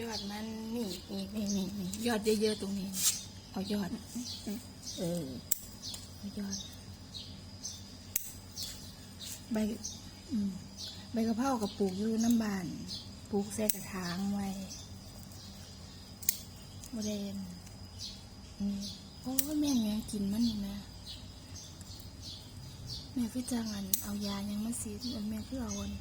ยอดมันนี่นี่นี่นี่นี่ยอดเยอะๆตรงนี้ เอายอด เออเอายอด ใบอืมใบกระเพรากับปลูกอยู่น้ำบานปลูกใส่กระถางไว้บริเวณนี่โอ้แม่งยังกินมันนี่นะแม่คือจังอันเอายายังมันสีอันแม่คือเอาอัน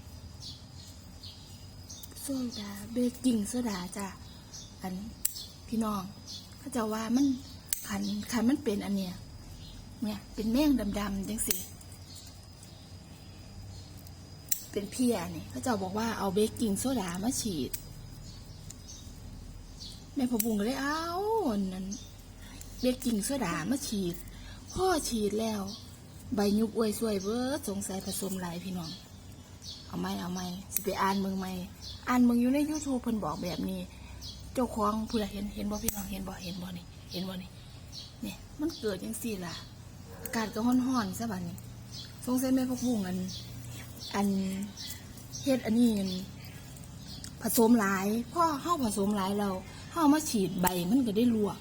โซดาเบกกิ้งโซดาจ้ะอันพี่น้องเขาจะว่ามันขันขันมันเป็นอันเนี้ยเนี่ยเป็นแมงดำๆจังสิเป็นเพียนี่เขาจะบอกว่าเอาเบกกิ้งโซดามาฉีดแม่พบุงก็เลยเอาอนนั้นเบกกิ้งโซดามาฉีดพ่อฉีดแล้ว ใบยุบอวยสวยเบิดสงสัยผสมหลายพี่น้อง เอาไหมเอาไหมสิไปอ่านมืองไหมอ่านมืองอยู่ในยูทูบเพิ่นบอกแบบนี้ เจ้าของผู้ใดเห็นเห็นบ่พี่น้องเห็นบ่เห็นบ่นี่ เห็นบ่นี่เนี่ยมันเกิดยังสี่ล่ะอากาศก็ร้อนๆซะบัดนี้สงสัยแม่พวกบุ้งอัน อันเฮ็ดอันนี้อันผสมหลายพ่อเฮาผสมหลายเราเฮามาฉีดใบมันก็ได้ลวก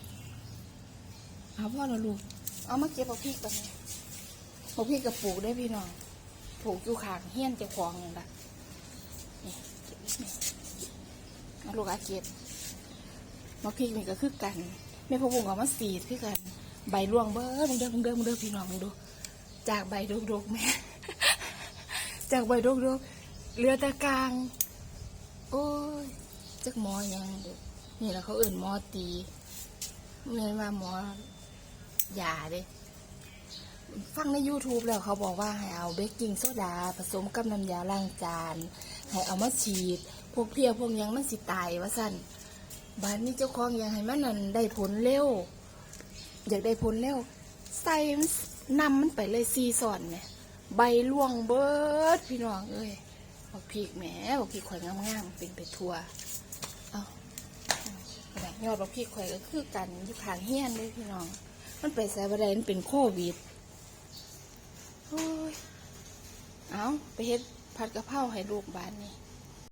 เอาพ่อเราลูกเอามาเก็บเอาพริกบันี้เอาพริกกับปลูกได้พี่น้อง ปลูกอยู่ข้างเฮียนเจ้าของนั่นล่ะนี่เก็บนิดหนึงเอาลูกอาเก็บมาพริกนี่ก็คือกันแม่พ่อบุ้งเอามาสีดคือกัน ใบร่วงเบ้อมึงเด้อมึงเด้อมึงเด้อพี่น้องมึงดู จากใบดกๆแม่ จากใบดกๆเหลือต่กาง โอ้ยจักหมอยังด้นี่แหละเขาเอื่นหมอตีเมื่อว่าหมอยาเด้ ฟังใน YouTube แล้วเขาบอกว่าให้เอาเบกกิ้งโซดาผสมกับน้ำยาล้างจาน ให้เอามาฉีด พวกเพลียพวกยังมันสิตายว่าสั่นบ้านนี้เจ้าของอยากให้มันนั่นได้ผลเร็ว อยากได้ผลเร็วใส่นนำมันไปเลยซีสอนเนี่ยใบล่วงเบิดพี่น้องเอ้ยบอกพีกแหมบอกพีกข่อยงามๆเป็นไปทัวเอาแบบยอดบอกพีกข่อยก็คือกันอยู่ขางเฮียนเลยพี่น้อง มันไปใส่บะไดมันเป็นโควิด เอาไปเฮ็ดผัดกะเพราให้ลูกบ้านนี่